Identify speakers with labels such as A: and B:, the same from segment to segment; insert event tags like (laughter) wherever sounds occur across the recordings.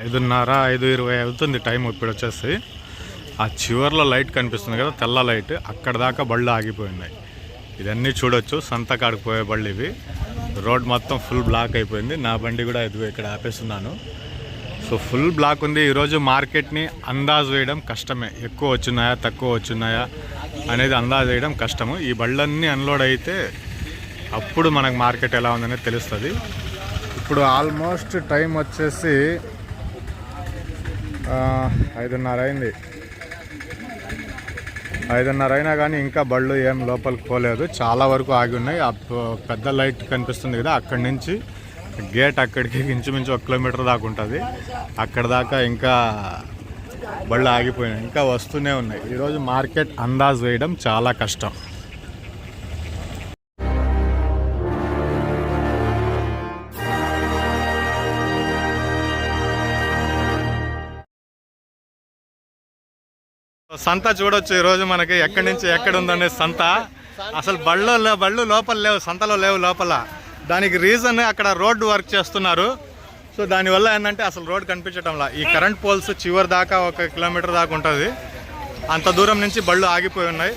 A: ఐదున్నర ఐదు ఇరవై అవుతుంది టైం ఇప్పుడు వచ్చేసి. ఆ చివర్లో లైట్ కనిపిస్తుంది కదా తెల్ల లైట్ అక్కడ దాకా బళ్ళు ఆగిపోయినాయి. ఇదన్నీ చూడొచ్చు సంతకాడికి పోయే బళ్ళు ఇవి. రోడ్ మొత్తం ఫుల్ బ్లాక్ అయిపోయింది. నా బండి కూడా ఇది ఇక్కడ ఆపేస్తున్నాను. సో ఫుల్ బ్లాక్ ఉంది. ఈరోజు మార్కెట్ని అందాజ్ వేయడం కష్టమే. ఎక్కువ వచ్చినాయా తక్కువ వచ్చినాయా అనేది అందాజ్ వేయడం కష్టము. ఈ బళ్ళన్నీ అన్లోడ్ అయితే అప్పుడు మనకు మార్కెట్ ఎలా ఉందనేది తెలుస్తుంది. ఇప్పుడు ఆల్మోస్ట్ టైం వచ్చేసి ఐదున్నర అయింది. ఐదున్నర అయినా కానీ ఇంకా బళ్ళు ఏం లోపలికి పోలేదు. చాలా వరకు ఆగి ఉన్నాయి. ఆ పెద్ద లైట్ కనిపిస్తుంది కదా అక్కడి నుంచి గేట్ అక్కడికి ఇంచుమించు ఒక కిలోమీటర్ దాకా ఉంటుంది. అక్కడ దాకా ఇంకా బళ్ళు ఆగిపోయినాయి. ఇంకా వస్తూనే ఉన్నాయి. ఈరోజు మార్కెట్ అందాజ్ వేయడం చాలా కష్టం. సంత చూడొచ్చు ఈరోజు మనకి ఎక్కడి నుంచి ఎక్కడ ఉందనే సంత. అసలు బళ్ళు బళ్ళు లోపల లేవు సంతలో లేవు లోపల. దానికి రీజన్ అక్కడ రోడ్డు వర్క్ చేస్తున్నారు. సో దానివల్ల ఏంటంటే అసలు రోడ్ కనిపించడంలా ఈ కరెంట్ పోల్స్ చివరి దాకా ఒక కిలోమీటర్ దాకా ఉంటుంది. అంత దూరం నుంచి బళ్ళు ఆగిపోయి ఉన్నాయి.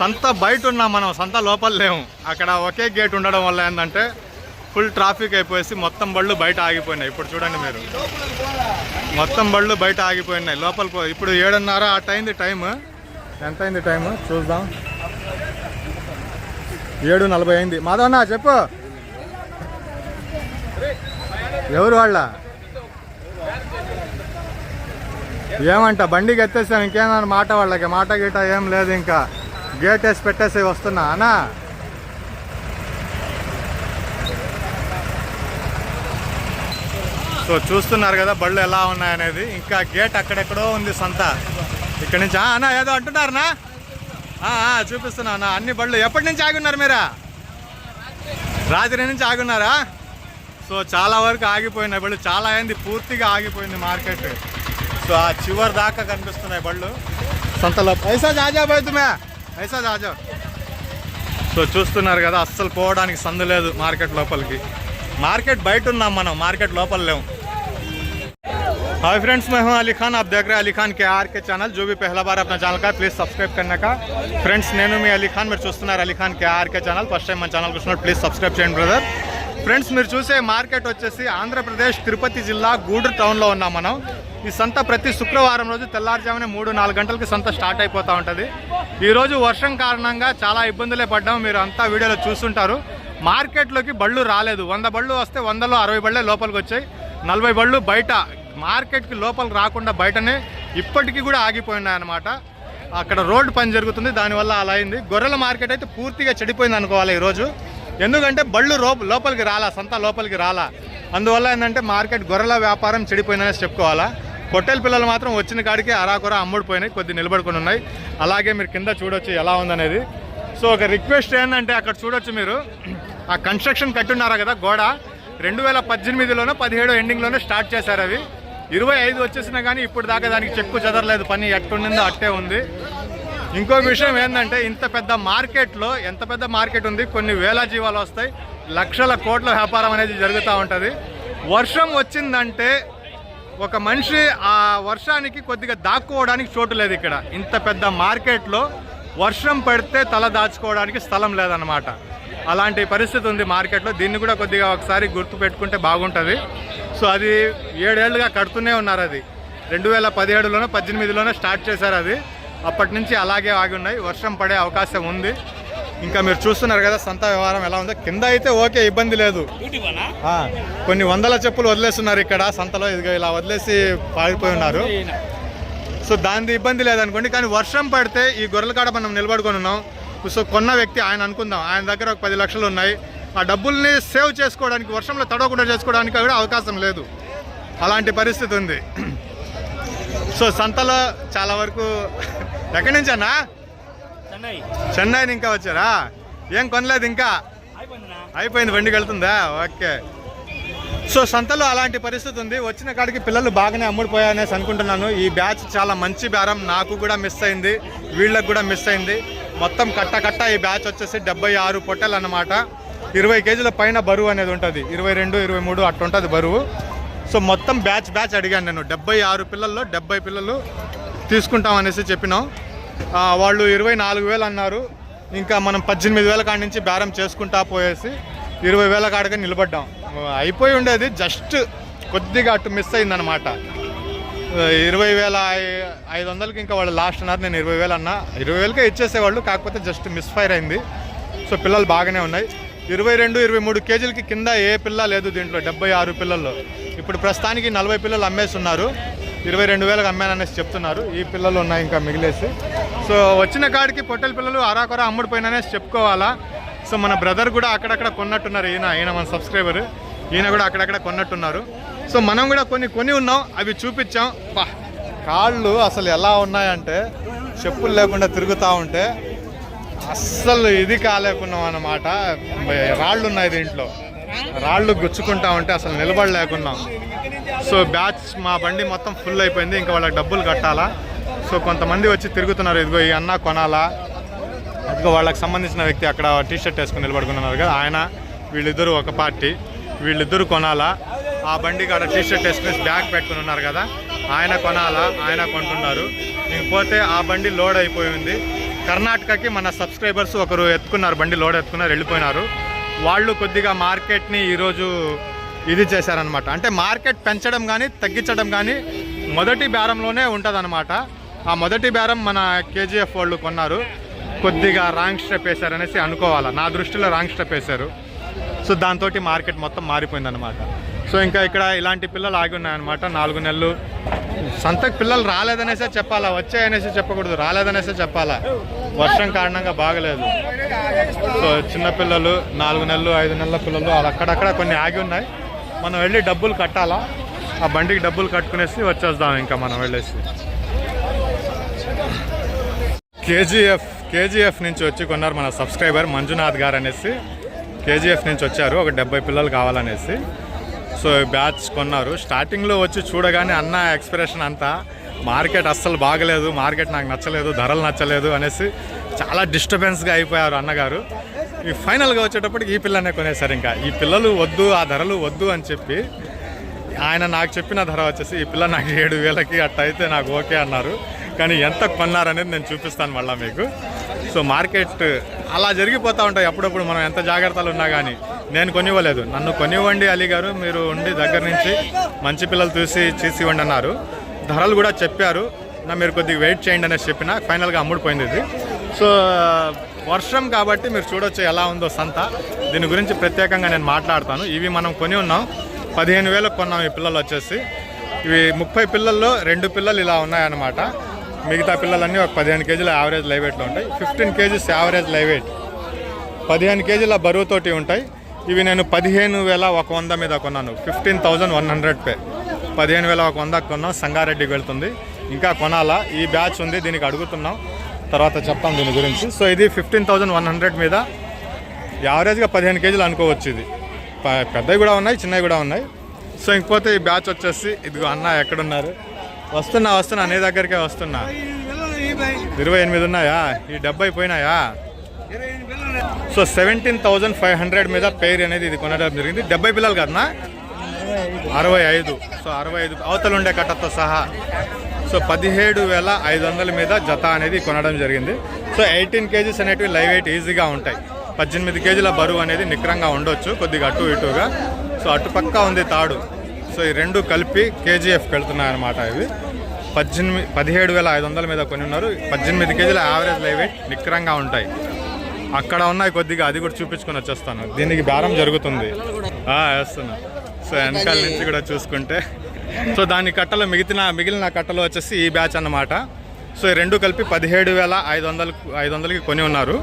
A: సంత బయట ఉన్నాం మనం సంత లోపల లేము. అక్కడ ఒకే గేట్ ఉండడం వల్ల ఏంటంటే ఫుల్ ట్రాఫిక్ అయిపోయేసి మొత్తం బళ్ళు బయట ఆగిపోయినాయి. ఇప్పుడు చూడండి మీరు. మొత్తం బళ్ళు బయట ఆగిపోయినాయి. లోపల ఇప్పుడు ఏడున్నర ఆ టైంది టైము ఎంత అయింది టైము? చూద్దాం. ఏడు నలభై అయింది. మాధవన్న చెప్పు. ఎవరు వాళ్ళ? ఏమంట? బండికి ఎత్తేసాం ఇంకేమన్నా మాట వాళ్ళకి? మాట గీట ఏం లేదు ఇంకా. గేట్ వేసి పెట్టేసి వస్తున్నా. అనా సో చూస్తున్నారు కదా బళ్ళు ఎలా ఉన్నాయనేది. ఇంకా గేట్ అక్కడెక్కడో ఉంది సంత. ఇక్కడి నుంచి అన్నా ఏదో అంటున్నారనా చూపిస్తున్నా అన్న. అన్ని బళ్ళు ఎప్పటి నుంచి ఆగున్నారు మీరా? రాత్రి నుంచి ఆగున్నారా? సో చాలా వరకు ఆగిపోయినాయి బళ్ళు చాలా అయింది పూర్తిగా ఆగిపోయింది మార్కెట్. సో ఆ చివరి దాకా కనిపిస్తున్నాయి బళ్ళు. సంతలో పైసా జాజా పోతుమే. పైసా జాజా. సో చూస్తున్నారు కదా అస్సలు పోవడానికి సందు లేదు మార్కెట్ లోపలికి. మార్కెట్ బయట ఉన్నాం మనం మార్కెట్ లోపల లేవు हाय फ्रेंड्स मैं हूं अली खान आप देख रहे हैं अली खान के आर के चैनल जो भी पहला बार अपना ఛానల్ का ప్లీజ్ సబ్స్క్రైబ్ करने का ఫ్రెండ్స్ నేను మీ అలీ ఖాన్ మీరు చూస్తున్నారు Ali Khan K R K channel first time మన ఛానల్ చూస్తున్నారు ప్లీజ్ సబ్స్క్రైబ్ చేయండి బ్రదర్ ఫ్రెండ్స్ మీరు చూసే మార్కెట్ వచ్చేసి ఆంధ్రప్రదేశ్ తిరుపతి జిల్లా గూడూరు టౌన్లో ఉన్నాం మనం ఈ సంత ప్రతి శుక్రవారం రోజు తెల్లారుజామున మూడు నాలుగు గంటలకి సంత స్టార్ట్ అయిపోతూ ఉంటుంది ఈరోజు వర్షం కారణంగా చాలా ఇబ్బందులే పడ్డాం మీరు అంతా వీడియోలో చూస్తుంటారు మార్కెట్లోకి బళ్ళు రాలేదు వంద బళ్ళు వస్తే వందలో అరవై బళ్ళే లోపలికి వచ్చాయి నలభై బళ్ళు బయట మార్కెట్కి లోపల రాకుండా బయటనే ఇప్పటికీ కూడా ఆగిపోయినాయి అనమాట అక్కడ రోడ్డు పని జరుగుతుంది దానివల్ల అలా అయింది. గొర్రెల మార్కెట్ అయితే పూర్తిగా చెడిపోయింది అనుకోవాలి ఈరోజు. ఎందుకంటే బళ్ళు లోపలికి రాలా సంత లోపలికి రాలా. అందువల్ల ఏంటంటే మార్కెట్ గొర్రెల వ్యాపారం చెడిపోయిందనేసి చెప్పుకోవాలా. పొట్టెల పిల్లలు మాత్రం వచ్చిన కాడికి అరాకొర అమ్ముడిపోయినాయి కొద్ది నిలబడుకుని ఉన్నాయి. అలాగే మీరు కింద చూడొచ్చు ఎలా ఉందనేది. సో ఒక రిక్వెస్ట్ ఏంటంటే అక్కడ చూడొచ్చు మీరు. ఆ కన్స్ట్రక్షన్ కట్టున్నారా కదా గోడ. రెండు వేల పద్దెనిమిదిలోనో పదిహేడు ఎండింగ్లోనే స్టార్ట్ చేశారు అవి. ఇరవై ఐదు వచ్చేసినా కానీ ఇప్పుడు దాకా దానికి చెక్కు చెదరలేదు. పని ఎట్టుండిందో అట్టే ఉంది. ఇంకో విషయం ఏంటంటే ఇంత పెద్ద మార్కెట్లో ఎంత పెద్ద మార్కెట్ ఉంది కొన్ని వేల జీవాలు వస్తాయి. లక్షల కోట్ల వ్యాపారం అనేది జరుగుతూ ఉంటుంది. వర్షం వచ్చిందంటే ఒక మనిషి ఆ వర్షానికి కొద్దిగా దాక్కోవడానికి చోటు లేదు ఇక్కడ. ఇంత పెద్ద మార్కెట్లో వర్షం పడితే తల దాచుకోవడానికి స్థలం లేదన్నమాట. అలాంటి పరిస్థితి ఉంది మార్కెట్లో. దీన్ని కూడా కొద్దిగా ఒకసారి గుర్తు పెట్టుకుంటే బాగుంటుంది. సో అది ఏడేళ్ళుగా కడుతూనే ఉన్నారు అది. రెండు వేల పదిహేడులోనో పద్దెనిమిదిలోనో స్టార్ట్ చేశారు అది. అప్పటి నుంచి అలాగే ఆగి ఉన్నాయి. వర్షం పడే అవకాశం ఉంది. ఇంకా మీరు చూస్తున్నారు కదా సంత వ్యవహారం ఎలా ఉందో. కింద అయితే ఓకే ఇబ్బంది లేదు. కొన్ని వందల చెప్పులు వదిలేస్తున్నారు ఇక్కడ. సంతలో ఇదిగో ఇలా వదిలేసి పారిపోయి ఉన్నారు. సో దాని ఇబ్బంది లేదనుకోండి. కానీ వర్షం పడితే ఈ గొర్రెల కాడ మనం నిలబడుకొని ఉన్నాం. సో కొన్న వ్యక్తి ఆయన అనుకుందాం ఆయన దగ్గర ఒక పది లక్షలు ఉన్నాయి. ఆ డబ్బుల్ని సేవ్ చేసుకోవడానికి వర్షంలో తడవకుండా చేసుకోవడానికి కూడా అవకాశం లేదు. అలాంటి పరిస్థితి ఉంది. సో సంతలో చాలా వరకు (laughs) ఎక్కడి నుంచి అన్నా?
B: చెన్నై.
A: చెన్నై ఇంకా వచ్చారా? ఏం కొనలేదు ఇంకా? అయిపోయింది బండికి వెళ్తుందా ఓకే. సో సంతలో అలాంటి పరిస్థితి ఉంది. వచ్చిన కాడికి పిల్లలు బాగానే అమ్ముడిపోయాయనేసి అనుకుంటున్నాను. ఈ బ్యాచ్ చాలా మంచి బేరం. నాకు కూడా మిస్ అయింది. వీళ్ళకి కూడా మిస్ అయింది. మొత్తం కట్ట కట్ట ఈ బ్యాచ్ వచ్చేసి డెబ్బై ఆరు పొట్టెలు అన్నమాట ఇరవై కేజీల పైన బరువు అనేది ఉంటుంది. ఇరవై రెండు ఇరవై మూడు అట్టుంటుంది ఉంటుంది బరువు. సో మొత్తం బ్యాచ్ బ్యాచ్ అడిగాను నేను. డెబ్బై ఆరు పిల్లల్లో డెబ్బై పిల్లలు తీసుకుంటాం అనేసి చెప్పినాం. వాళ్ళు ఇరవై నాలుగు వేలు అన్నారు. ఇంకా మనం పద్దెనిమిది వేల కాడి నుంచి బేరం చేసుకుంటా పోయేసి ఇరవై వేల కాడగా నిలబడ్డాం. అయిపోయి ఉండేది జస్ట్ కొద్దిగా అటు మిస్ అయిందనమాట ఇరవై వేల ఐదు వందలకి ఇంకా వాళ్ళు లాస్ట్ అన్నారు. నేను ఇరవై వేలు అన్నా. ఇరవై వేలకే ఇచ్చేసేవాళ్ళు కాకపోతే జస్ట్ మిస్ఫైర్ అయింది. సో పిల్లలు బాగానే ఉన్నాయి. ఇరవై రెండు ఇరవై మూడు కేజీలకి కింద ఏ పిల్ల లేదు దీంట్లో డెబ్బై ఆరు పిల్లల్లో. ఇప్పుడు ప్రస్తుతానికి నలభై పిల్లలు అమ్మేస్తున్నారు. ఇరవై రెండు వేలకు అమ్మాననేసి చెప్తున్నారు. ఈ పిల్లలు ఉన్నాయి ఇంకా మిగిలేసి. సో వచ్చిన కాడికి పొట్టెల పిల్లలు అరాకొరా అమ్ముడిపోయిననేసి చెప్పుకోవాలా. సో మన బ్రదర్ కూడా అక్కడక్కడ కొన్నట్టున్నారు. ఈయన ఈయన మన సబ్స్క్రైబర్. ఈయన కూడా అక్కడక్కడ కొన్నట్టున్నారు. సో మనం కూడా కొన్ని కొని ఉన్నాం. అవి చూపించాం. పా కాళ్ళు అసలు ఎలా ఉన్నాయంటే చెప్పులు లేకుండా తిరుగుతూ ఉంటే అస్సలు ఇది కాలేకున్నాం అన్నమాట. రాళ్ళు ఉన్నాయి దీంట్లో. రాళ్ళు గుచ్చుకుంటా ఉంటే అసలు నిలబడలేకున్నాం. సో బ్యాచ్ మా బండి మొత్తం ఫుల్ అయిపోయింది ఇంకా వాళ్ళకి డబ్బులు కట్టాలా? సో కొంతమంది వచ్చి తిరుగుతున్నారు ఇదిగో ఈ అన్న కొనాలా? అదిగో వాళ్ళకి సంబంధించిన వ్యక్తి అక్కడ టీ షర్ట్ వేసుకుని నిలబడుకున్నారు కదా ఆయన వీళ్ళిద్దరూ ఒక పార్టీ. వీళ్ళిద్దరూ కొనాలా? ఆ బండి కాడ టీషర్ట్ వేసుకుని బ్యాగ్ పెట్టుకుని ఉన్నారు కదా ఆయన కొనాలా? ఆయన కొంటున్నారు. ఇంకపోతే ఆ బండి లోడ్ అయిపోయింది కర్ణాటకకి మన సబ్స్క్రైబర్స్ ఒకరు ఎత్తుకున్నారు బండి లోడ్ ఎత్తుకున్నారు వెళ్ళిపోయినారు. వాళ్ళు కొద్దిగా మార్కెట్ని ఈరోజు ఇది చేశారనమాట అంటే మార్కెట్ పెంచడం కానీ తగ్గించడం కానీ మొదటి బేరంలోనే ఉంటుందన్నమాట. ఆ మొదటి బేరం మన కేజీఎఫ్ వాళ్ళు కొన్నారు. కొద్దిగా రాంగ్ స్టెప్ వేశారనేసి అనుకోవాలా. నా దృష్టిలో రాంగ్ స్టెప్ వేశారు. సో దాంతో మార్కెట్ మొత్తం మారిపోయిందనమాట సో ఇంకా ఇక్కడ ఇలాంటి పిల్లలు ఆగి ఉన్నాయన్నమాట. నాలుగు నెలలు సంతకు పిల్లలు రాలేదనేసే చెప్పాలా? వచ్చాయనేసి చెప్పకూడదు. రాలేదనేసే చెప్పాలా? వర్షం కారణంగా బాగలేదు. సో చిన్న పిల్లలు నాలుగు నెలలు ఐదు నెలల పిల్లలు అది అక్కడక్కడ కొన్ని ఆగి ఉన్నాయి. మనం వెళ్ళి డబ్బులు కట్టాలా? ఆ బండికి డబ్బులు కట్టుకునేసి వచ్చేద్దాం ఇంకా మనం వెళ్ళేసి. కేజీఎఫ్ కేజీఎఫ్ నుంచి వచ్చి కొన్నారు మన సబ్స్క్రైబర్ మంజునాథ్ గారు అనేసి కేజీఎఫ్ నుంచి వచ్చారు. ఒక డెబ్బై పిల్లలు కావాలనేసి. సో బ్యాచ్ కొన్నారు. స్టార్టింగ్లో వచ్చి చూడగానే అన్న ఎక్స్ప్రెషన్ అంతా. మార్కెట్ అస్సలు బాగలేదు. మార్కెట్ నాకు నచ్చలేదు. ధరలు నచ్చలేదు అనేసి చాలా డిస్టర్బెన్స్గా అయిపోయారు అన్నగారు. ఈ ఫైనల్గా వచ్చేటప్పటికి ఈ పిల్లనే కొనేసారు ఇంకా. ఈ పిల్లలు వద్దు ఆ ధరలు వద్దు అని చెప్పి ఆయన నాకు చెప్పిన ధర వచ్చేసి ఈ పిల్ల నాకు ఏడు వేలకి అట్ట అయితే నాకు ఓకే అన్నారు. కానీ ఎంత కొన్నారనేది నేను చూపిస్తాను మళ్ళీ మీకు. సో మార్కెట్ అలా జరిగిపోతూ ఉంటాయి అప్పుడప్పుడు మనం ఎంత జాగ్రత్తలు ఉన్నా కానీ నేను కొనివ్వలేదు. నన్ను కొనివ్వండి అలీ గారు మీరు ఉండి దగ్గర నుంచి మంచి పిల్లలు చూసి చేసి ఇవ్వండి అన్నారు. ధరలు కూడా చెప్పారు. నా మీరు కొద్దిగా వెయిట్ చేయండి అనేసి చెప్పిన ఫైనల్గా అమ్ముడుపోయింది ఇది. సో వర్షం కాబట్టి మీరు చూడొచ్చు ఎలా ఉందో సంత. దీని గురించి ప్రత్యేకంగా నేను మాట్లాడతాను. ఇవి మనం కొని ఉన్నాం. పదిహేను వేలకు కొన్నాం ఈ పిల్లలు వచ్చేసి. ఇవి ముప్పై పిల్లల్లో రెండు పిల్లలు ఇలా ఉన్నాయన్నమాట. మిగతా పిల్లలన్నీ ఒక పదిహేను కేజీల యావరేజ్ లైవ్ వెయిట్లో ఉంటాయి. Fifteen kgs average live weight. పదిహేను కేజీల బరువుతోటి ఉంటాయి. ఇవి నేను పదిహేను వేల ఒక వంద మీద కొన్నాను. ఫిఫ్టీన్ థౌజండ్ వన్ హండ్రెడ్ పే. పదిహేను వేల ఒక వంద కొన్నాం సంగారెడ్డికి వెళ్తుంది. ఇంకా కొనాలా? ఈ బ్యాచ్ ఉంది దీనికి అడుగుతున్నాం. తర్వాత చెప్తాం దీని గురించి. సో ఇది ఫిఫ్టీన్ థౌజండ్ వన్ హండ్రెడ్ మీద. యావరేజ్గా పదిహేను కేజీలు అనుకోవచ్చు ఇది. పెద్దవి కూడా ఉన్నాయి చిన్నవి కూడా ఉన్నాయి. సో ఇంకపోతే ఈ బ్యాచ్ వచ్చేసి ఇదిగో అన్న ఎక్కడున్నారు? వస్తున్నా వస్తున్నా అనే దగ్గరికే వస్తున్నా. ఇరవై ఎనిమిది ఉన్నాయా? ఈ డెబ్బై పోయినాయా? So seventeen thousand five hundred మీద పేరు అనేది ఇది కొనడం జరిగింది. డెబ్బై పిల్లలు కదనా అరవై ఐదు. సో అరవై ఐదు అవతలు ఉండే కట్టతో సహా. సో పదిహేడు వేల ఐదు వందల మీద జత అనేది కొనడం జరిగింది. సో ఎయిటీన్ కేజీస్ అనేటివి లైవ్ వెయిట్ ఈజీగా ఉంటాయి. పద్దెనిమిది కేజీల బరువు అనేది నిక్రంగా ఉండొచ్చు కొద్దిగా అటు ఇటుగా. సో అటుపక్క ఉంది తాడు. సో ఈ రెండు కలిపి కేజీఎఫ్కి వెళ్తున్నాయి అనమాట ఇవి. పద్దెనిమిది పదిహేడు వేల ఐదు వందల మీద కొని ఉన్నారు. పద్దెనిమిది కేజీల యావరేజ్ లైవ్ వెయిట్ నిక్రంగా ఉంటాయి. అక్కడ ఉన్నాయి కొద్దిగా అది కూడా చూపించుకొని వచ్చేస్తాను. దీనికి బేరం జరుగుతుంది. వేస్తున్నా. సో వెనకాల నుంచి కూడా చూసుకుంటే. సో దాని కట్టలు మిగిలిన మిగిలిన కట్టలు వచ్చేసి ఈ బ్యాచ్ అన్నమాట. సో ఈ రెండు కలిపి పదిహేడు వేల ఐదు వందలకు ఐదు వందలకి కొని ఉన్నారు.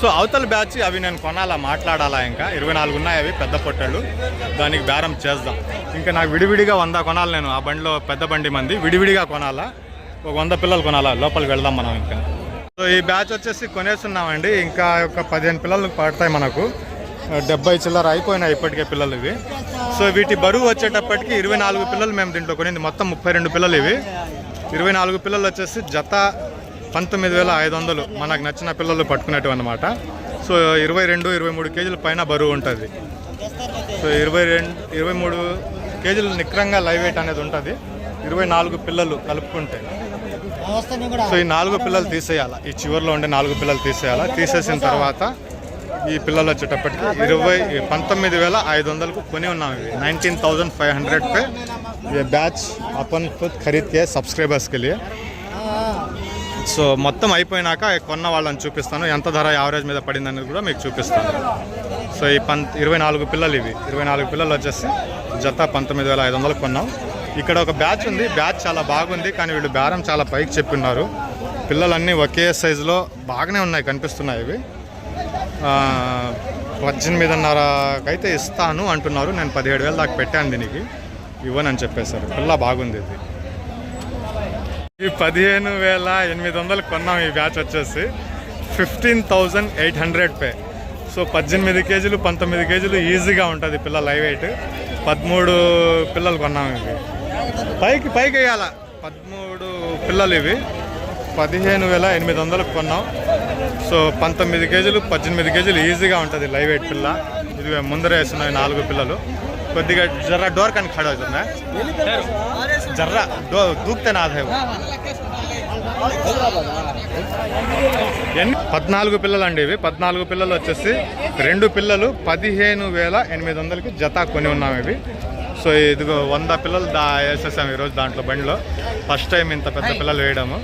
A: సో అవతల బ్యాచ్ అవి నేను కొనాలా మాట్లాడాలా ఇంకా? ఇరవై నాలుగు ఉన్నాయి అవి పెద్ద పొట్టలు దానికి బేరం చేద్దాం. ఇంకా నాకు విడివిడిగా వంద కొనాలి నేను. ఆ బండిలో పెద్ద బండి మంది. విడివిడిగా కొనాలా? ఒక వంద పిల్లలు కొనాలా? లోపలికి వెళ్దాం మనం ఇంకా. ఈ బ్యాచ్ వచ్చేసి కొనేస్తున్నామండి ఇంకా ఒక పదిహేను పిల్లలు పడతాయి మనకు. డెబ్బై చిల్లర అయిపోయినాయి ఇప్పటికే పిల్లలు ఇవి. సో వీటి బరువు వచ్చేటప్పటికి ఇరవై నాలుగు పిల్లలు మేము దీంట్లో కొనింది. మొత్తం ముప్పై రెండు పిల్లలు ఇవి. ఇరవై నాలుగు పిల్లలు వచ్చేసి జత పంతొమ్మిది వేల ఐదు వందలు మనకు నచ్చిన పిల్లలు పట్టుకునేటివి అనమాట సో ఇరవై రెండు ఇరవై మూడు కేజీల పైన బరువు ఉంటుంది. సో ఇరవై రెండు ఇరవై మూడు కేజీలు నిక్రంగా లైవ్ వెయిట్ అనేది ఉంటుంది. ఇరవై నాలుగు పిల్లలు కలుపుకుంటే. సో ఈ నాలుగు పిల్లలు తీసేయాలా? ఈ చివరిలో ఉండే నాలుగు పిల్లలు తీసేయాలా? తీసేసిన తర్వాత ఈ పిల్లలు వచ్చేటప్పటికి ఇరవై పంతొమ్మిది వేల ఐదు వందలకు కొని ఉన్నాం ఇవి. నైన్టీన్ థౌజండ్ ఫైవ్ హండ్రెడ్ పే ये బ్యాచ్ అపన్ खुद खरीद సబ్స్క్రైబర్స్కి వెళ్ళి సో మొత్తం అయిపోయినాక కొన్న వాళ్ళని చూపిస్తాను. ఎంత ధర యావరేజ్ మీద పడింది అనేది కూడా మీకు చూపిస్తాను. సో ఈ పం ఇరవై నాలుగు పిల్లలు ఇవి. ఇరవై నాలుగు పిల్లలు వచ్చేసి జత పంతొమ్మిది వేల ఐదు వందలు కొన్నాం. ఇక్కడ ఒక బ్యాచ్ ఉంది. బ్యాచ్ చాలా బాగుంది. కానీ వీళ్ళు బేరం చాలా పైకి చెప్పిన్నారు. పిల్లలన్నీ ఒకే సైజులో బాగానే ఉన్నాయి కనిపిస్తున్నాయి ఇవి. పద్దెనిమిదిన్నరకైతే ఇస్తాను అంటున్నారు. నేను పదిహేడు వేలు దాకా పెట్టాను దీనికి. ఇవ్వనని చెప్పేశారు. పిల్ల బాగుంది ఇది. ఈ పదిహేను వేల ఎనిమిది వందలు కొన్నాం ఈ బ్యాచ్ వచ్చేసి. ఫిఫ్టీన్ థౌజండ్ ఎయిట్ హండ్రెడ్ పే. సో పద్దెనిమిది కేజీలు పంతొమ్మిది కేజీలు ఈజీగా ఉంటుంది పిల్ల లైవ్ వెయిట్ పదమూడు పిల్లలు కొన్నాం ఇవి. పైకి పైకి వేయాల? పదమూడు పిల్లలు ఇవి. పదిహేను వేల ఎనిమిది వందలకు కొన్నాం. సో పంతొమ్మిది కేజీలు పద్దెనిమిది కేజీలు ఈజీగా ఉంటుంది లైవ్ వెయిట్ పిల్ల. ఇది ముందర వేస్తున్నాయి నాలుగు పిల్లలు. కొద్దిగా జర్ర డోర్ కానీ ఖడా అవుతుందా? జర్ర డో దూకితే నాదే ఎన్ని? పద్నాలుగు పిల్లలు అండి ఇవి. పద్నాలుగు పిల్లలు వచ్చేసి రెండు పిల్లలు పదిహేను వేల ఎనిమిది వందలకి జత కొని ఉన్నాం ఇవి. సో ఇదిగో వంద పిల్లలు దా వేసేసాం ఈరోజు దాంట్లో బండిలో. ఫస్ట్ టైం ఇంత పెద్ద పిల్లలు వేయడము.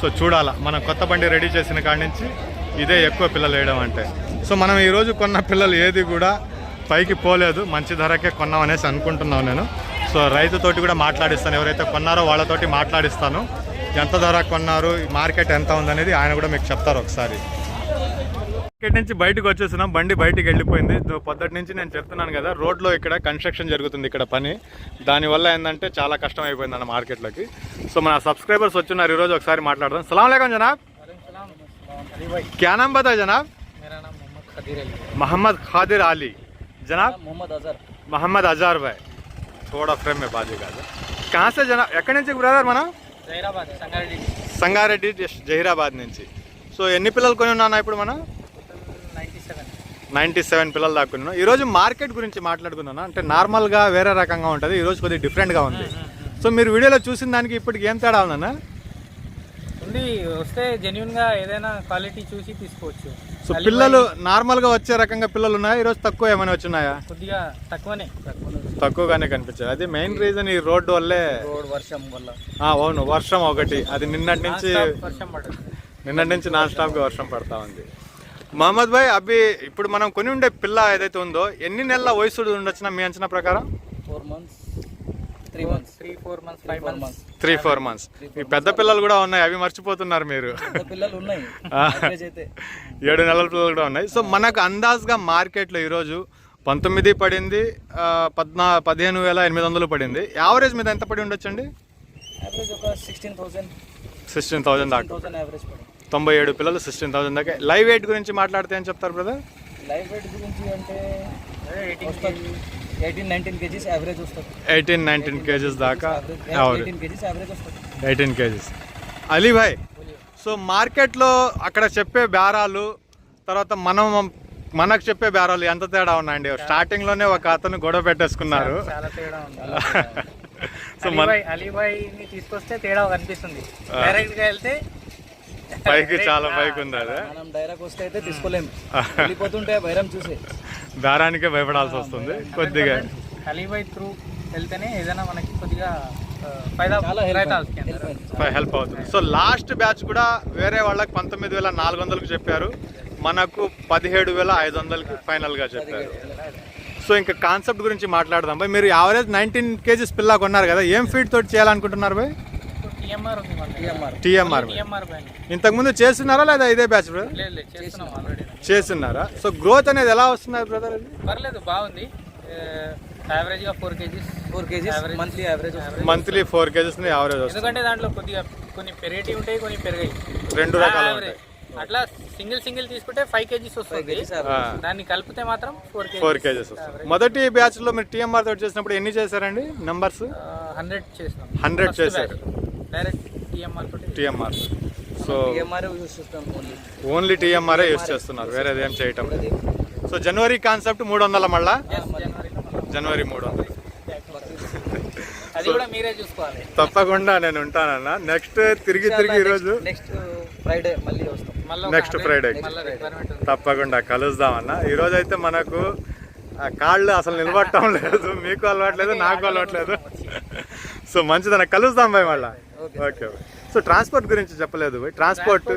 A: సో చూడాలా మనం కొత్త బండి రెడీ చేసిన కాడి నుంచి ఇదే ఎక్కువ పిల్లలు వేయడం అంటే. సో మనం ఈరోజు కొన్న పిల్లలు ఏది కూడా పైకి పోలేదు మంచి ధరకే కొన్నాం అనేసి అనుకుంటున్నాను నేను. సో రైతుతోటి కూడా మాట్లాడిస్తాను ఎవరైతే కొన్నారో వాళ్ళతోటి మాట్లాడిస్తాను. ఎంత ధర కొన్నారు మార్కెట్ ఎంత ఉందనేది ఆయన కూడా మీకు చెప్తారు ఒకసారి. మార్కెట్ నుంచి బయటకు వచ్చేసినాం బండి బయటికి వెళ్ళిపోయింది దో పొద్దుటి నుంచి నేను చెప్తున్నాను కదా రోడ్లో ఇక్కడ కన్స్ట్రక్షన్ జరుగుతుంది ఇక్కడ పని దానివల్ల ఏంటంటే చాలా కష్టం అయిపోయింది అన్న మార్కెట్లోకి సో మన సబ్స్క్రైబర్స్ వచ్చినారు ఈరోజు ఒకసారి మాట్లాడదాం సలాం లేకం జనాబ్ क्या नाम बताए जनाब
B: मेरा नाम मोहम्मद खदीर अली
A: मोहम्मद खादिर अली जनाब
B: मोहम्मद अजहर
A: मोहम्मद अजहर भाई थोड़ा फ्रेम में बाजेगा कहाँ से जनाब ఎక్కడి నుంచి బ్రదర్ మనం
B: జైరాబాద్ సంగారెడ్డి
A: సంగారెడ్డి డిస్- జహీరాబాద్ నుంచి సో ఎన్ని పిల్లలు కొని ఉన్నానా ఇప్పుడు మనం
B: నైంటీ సెవెన్
A: నైంటీ సెవెన్ పిల్లలు దాకా ఉన్నాం ఈరోజు మార్కెట్ గురించి మాట్లాడుకున్నాను అంటే నార్మల్గా వేరే రకంగా ఉంటుంది ఈరోజు కొద్దిగా డిఫరెంట్గా ఉంది. సో మీరు వీడియోలో చూసిన దానికి ఇప్పటికి ఏం తేడా ఉందన్నా?
B: ఉంది వస్తే జెన్యున్గా ఏదైనా క్వాలిటీ చూసి తీసుకోవచ్చు.
A: సో పిల్లలు నార్మల్గా వచ్చే రకంగా పిల్లలు ఉన్నాయా? ఈరోజు తక్కువ ఏమైనా వచ్చినాయా?
B: కొద్దిగా తక్కువనే.
A: తక్కువగానే కనిపించాయి. అది మెయిన్ రీజన్ ఈ రోడ్డు వల్లే
B: వర్షం వల్ల.
A: అవును వర్షం ఒకటి. అది నిన్నటి నుంచి
B: వర్షం పడదు
A: నిన్నటి నుంచి నాన్ స్టాప్గా వర్షం పడతా ఉంది. మహమ్మద్ భాయ్ అభి ఇప్పుడు మనం కొని ఉండే పిల్ల ఏదైతే ఉందో ఎన్ని నెలల వయసు ఉండొచ్చిన మీ అంచనా ప్రకారం?
B: Four months three months three four months five months
A: three four months ఈ పెద్ద పిల్లలు కూడా ఉన్నాయి అవి మర్చిపోతున్నారు మీరు.
B: పిల్లలు ఉన్నాయి. (laughs)
A: ఆ.
B: Average అయితే.
A: ఏడు నెలల పిల్లలు కూడా ఉన్నాయి. సో మనకు అందాజ్గా మార్కెట్లో ఈరోజు పంతొమ్మిది పడింది పద్నా పదిహేను వేల ఎనిమిది వందలు పడింది. యావరేజ్ మీద ఎంత పడి ఉండొచ్చండి?
B: సిక్స్టీన్ థౌసండ్
A: సిక్స్టీన్ థౌసండ్ దాకా. తొంభై ఏడు పిల్లలు సిక్స్టీన్ థౌసండ్ దాకా. లైవ్ వెయిట్ గురించి మాట్లాడితే ఏం చెప్తారు బ్రదర్?
B: లైవ్ వెయిట్ గురించి అంటే ఎయిటీన్ నైన్టీన్ కేజీస్ యావరేజ్ వస్తుంది
A: ఎయిటీన్ నైన్టీన్ కేజీస్ దాకా? Eighteen kgs Ali bhai so మార్కెట్లో అక్కడ చెప్పే బేరాలు తర్వాత మనం మనకు చెప్పే బేరాలు ఎంత తేడా ఉన్నాయండి? స్టార్టింగ్లోనే ఒక అతను గొడవ పెట్టేసుకున్నారు.
B: చాలా (laughs) తేడా ఉంది.
A: సో మన
B: అలీబాయ్ తీసుకొస్తే తేడా కనిపిస్తుంది డైరెక్ట్గా వెళ్తే
A: పైకి చాలా పైకి ఉంది అది.
B: మనం డైరెక్ట్ వస్తే అయితే తీసుకోలేము వెళ్ళిపోతుంటే చూసి.
A: దారానికే భయపడాల్సి వస్తుంది కొద్దిగా.
B: కలిబై త్రూ వెళ్తేనే ఏదైనా మనకి కొద్దిగా
A: హెల్ప్ అవుతుంది. సో లాస్ట్ బ్యాచ్ కూడా వేరే వాళ్ళకి పంతొమ్మిది వేల నాలుగు వందలకు చెప్పారు. మనకు పదిహేడు వేల ఐదు వందలకి ఫైనల్గా చెప్పారు. సో ఇంకా కాన్సెప్ట్ గురించి మాట్లాడదాం. బాయ్ మీరు యావరేజ్ నైన్టీన్ కేజీస్ పిల్లా కొన్నారు కదా. ఏం ఫీడ్ తోటి చేయాలనుకుంటున్నారు బాయ్
B: టీఎంఆర్
A: ఇంతకుముందు చేస్తున్నారా లేదా ఇదే బ్యాచ్ బ్రదర్
B: లేదు లేదు చేస్తున్నాం ఆల్రెడీ
A: చేస్తున్నారా? సో గ్రోత్ అనేది ఎలా వస్తున్నారు బ్రదర్
B: పర్లేదు బాగుంది. యావరేజ్గా four kgs
C: four kgs monthly average
A: monthly four kgs average వస్తుంది.
B: ఎందుకంటే దాంట్లో కొద్దిగా కొన్ని పెరిగేటివి ఉంటాయి కొన్ని పెరిగాయి.
A: రెండు రకాలు.
B: అట్లా సింగిల్ సింగిల్ తీసుకుంటే ఫైవ్ కేజీస్ వస్తుంది. దాన్ని కలిపితే మాత్రం ఫోర్
A: ఫోర్
B: కేజీస్
A: వస్తుంది. మొదటి బ్యాచ్లో మీరు టీఎంఆర్ తోటి చేసినప్పుడు ఎన్ని చేశారండి? నంబర్స్
B: హండ్రెడ్ చేసినాం.
A: 100 చేశారు. Direct
C: TMR TMR. So TMR
A: only టీఎంఆర్ఏ use చేస్తున్నారు? వేరేది ఏం చేయటం లేదు. సో జనవరి కాన్సెప్ట్ మూడు వందల మళ్ళా. జనవరి మూడు వందలు (laughs) తప్పకుండా నేను ఉంటానన్న. నెక్స్ట్ తిరిగి తిరిగి ఈరోజు
C: నెక్స్ట్ ఫ్రైడే
A: తప్పకుండా కలుద్దామన్న. ఈరోజు అయితే మనకు ఆ కాళ్ళు అసలు నిలబడటం లేదు. (laughs) మీకు అలవాట్లేదు నాకు అలవాట్లేదు. (laughs) సో మంచిదన్న కలుద్దాం భయ్ మళ్ళా. ఓకే సో ట్రాన్స్పోర్ట్ గురించి చెప్పలేదు ట్రాన్స్పోర్ట్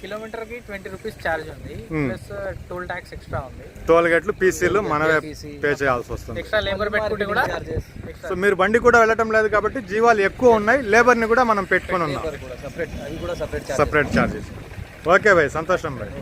B: కిలోమీటర్కి ట్వంటీ రూపీస్ ఛార్జ్ ఉంది. ప్లస్ టోల్ ట్యాక్స్ ఎక్స్ట్రా ఉంది.
A: టోల్ గేట్లు పీసీలు మనమే పే చేయాల్సి వస్తుంది.
B: ఎక్స్ట్రా లేబర్ పెట్టుకుంటే కూడా
A: సో మీరు బండి కూడా వెళ్ళటం లేదు కాబట్టి జీవాలు ఎక్కువ ఉన్నాయి. లేబర్ని కూడా మనం పెట్టుకొని ఉన్నాం.
C: కూడా సపరేట్ అది కూడా సపరేట్
A: సపరేట్ ఛార్జెస్ ఓకే భయ్. సంతోషం భయ్.